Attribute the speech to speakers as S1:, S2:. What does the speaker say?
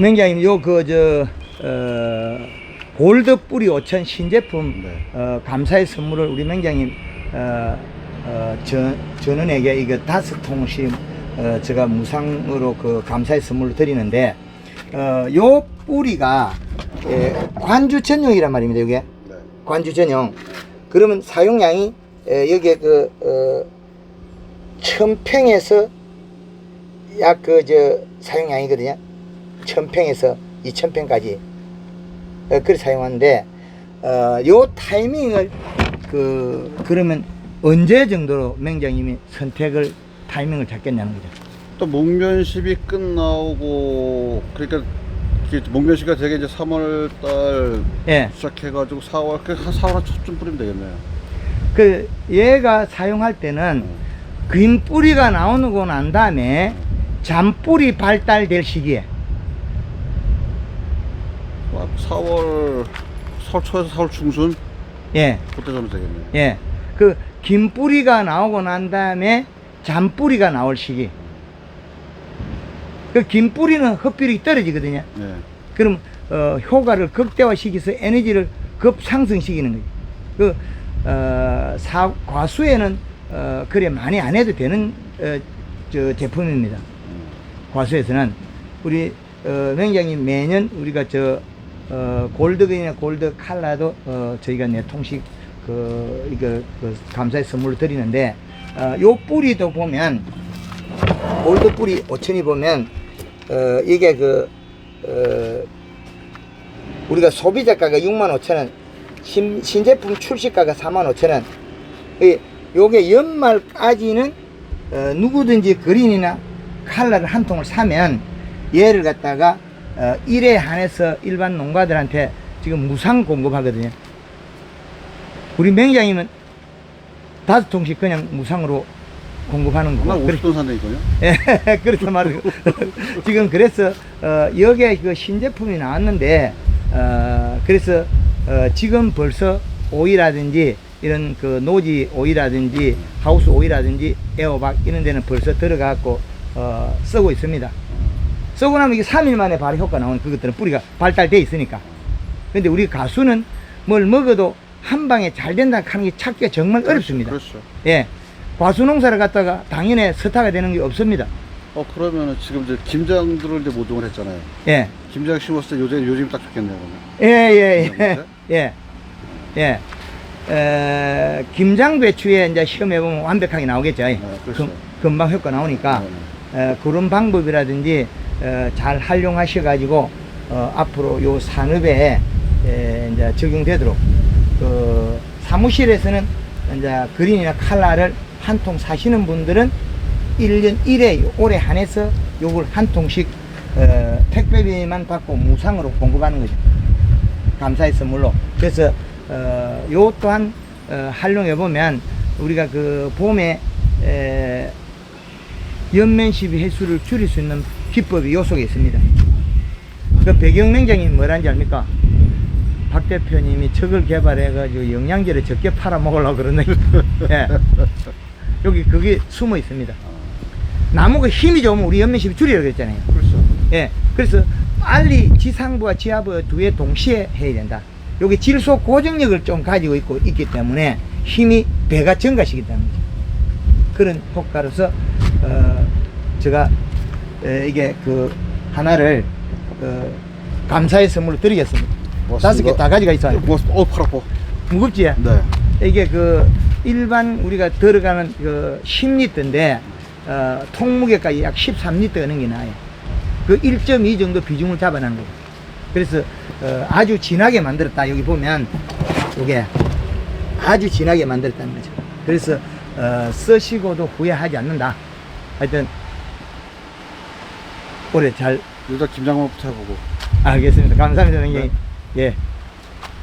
S1: 맹장님 요그 저 어, 골드 뿌리 5천 신제품
S2: 네.
S1: 어, 감사의 선물을 우리 맹장님 어, 어, 전, 전원에게 이거 다섯 통씩 어, 제가 무상으로 그 감사의 선물을 드리는데 어, 요 뿌리가 예, 관주 전용이란 말입니다. 이게
S2: 네.
S1: 관주 전용. 그러면 사용량이 에, 여기에 그 어, 천평에서 약 그 저 사용량이거든요. 천평에서 이천평까지 어, 그렇게 사용하는데 어, 요 타이밍을 그 그러면 언제 정도로 맹장님이 선택을 타이밍을 잡겠냐는 거죠.
S2: 또 목면십이 끝나고 그러니까 목면시가 되게 이제 3월 달
S1: 예.
S2: 시작해가지고 4월 그한 4월 초쯤 뿌리면 되겠네요.
S1: 그 얘가 사용할 때는 긴 뿌리가 나오고 난 다음에 잔뿌리 발달될 시기에
S2: 막 4월 4월 초에서 4월 중순
S1: 예,
S2: 그때 정도 되겠네요.
S1: 예. 그긴 뿌리가 나오고 난 다음에 잔뿌리가 나올 시기. 그긴 뿌리는 흡비력이 떨어지거든요.
S2: 네.
S1: 그럼 어, 효과를 극대화시켜서 에너지를 급 상승시키는 거죠. 그 어, 사, 과수에는 어, 그래 많이 안 해도 되는 어, 저 제품입니다. 과수에서는 우리 어, 맹장님 매년 우리가 저 어, 골드그린이나 골드 칼라도 어, 저희가 네 통씩 그 이거 그 감사의 선물로 드리는데 어, 요 뿌리도 보면 골드 뿌리 5천이 보면 어, 이게 그 어, 우리가 소비자가가 6만 5천 원, 신, 신제품 출시가가 4만 5천 원. 이, 요게 연말까지는 어, 누구든지 그린이나 칼라를 한 통을 사면 얘를 갖다가 어, 1에 한해서 일반 농가들한테 지금 무상 공급하거든요. 우리 맹장님은 다섯 통씩 그냥 무상으로 공급하는 그래-
S2: 50돈 산다 이거요?
S1: 예, 그렇단 말이고. 지금 그래서, 어, 여기에 그 신제품이 나왔는데, 어, 그래서, 어, 지금 벌써 오이라든지, 이런 그 노지 오이라든지, 하우스 오이라든지, 에어박 이런 데는 벌써 들어가고, 어, 쓰고 있습니다. 쓰고 나면 이게 3일 만에 바로 효과 나오는 그것들은 뿌리가 발달돼 있으니까. 근데 우리 가수는 뭘 먹어도 한 방에 잘 된다 하는 게 찾기가 정말 어렵습니다.
S2: 그렇죠.
S1: 예. 과수 농사를 갖다가 당연히 스타가 되는 게 없습니다.
S2: 어 그러면은 지금 이제 김장들을 이제 모종을 했잖아요.
S1: 예.
S2: 김장 심었을 때 요즘 요즘 딱 좋겠네요. 그러면.
S1: 예, 예, 예.
S2: 네.
S1: 예. 예. 에, 김장 배추에 이제 시험해 보면 완벽하게 나오겠죠.
S2: 그렇죠.
S1: 금, 금방 효과 나오니까, 에, 그런 방법이라든지, 어, 잘 활용하셔 가지고, 어, 앞으로 요 산업에, 에, 이제 적용되도록, 그, 사무실에서는 이제 그린이나 칼라를 한 통 사시는 분들은 1년 1회 올해 한해서 요걸 한 통씩 어, 택배비만 받고 무상으로 공급하는 거죠. 감사의 선물로. 그래서 어, 요 또한 어, 활용해 보면 우리가 그 봄에 에, 연면시비 횟수를 줄일 수 있는 기법이 요 속에 있습니다. 그 배경맹장이 뭐라는지 압니까? 박 대표님이 적을 개발해가지고 영양제를 적게 팔아 먹으려고 그러네. 예. 여기 그게 숨어 있습니다. 나무가 힘이 좋으면 우리 연면십이 줄이라고 그랬잖아요.
S2: 그렇죠.
S1: 예. 그래서 빨리 지상부와 지하부 두에 동시에 해야 된다. 여기 질소 고정력을 좀 가지고 있고 있기 때문에 힘이 배가 증가시기 때문이죠. 그런 효과로서 어 제가 에, 이게 그 하나를 어, 감사의 선물로 드리겠습니다. 다섯 개 다 가지고 있어요.
S2: 어, 팔 아파.
S1: 무겁지?
S2: 네.
S1: 이게 그 일반 우리가 들어가는 그 10리터인데 어, 통무게까지 약 13리터 넘게 나요. 그 1.2 정도 비중을 잡아내는 거예요. 그래서 어, 아주 진하게 만들었다. 여기 보면 이게 아주 진하게 만들었다는 거죠. 그래서 어, 쓰시고도 후회하지 않는다. 하여튼 올해 잘
S2: 일단 김장만 부터 해보고.
S1: 알겠습니다. 감사합니다, 선생님. 예.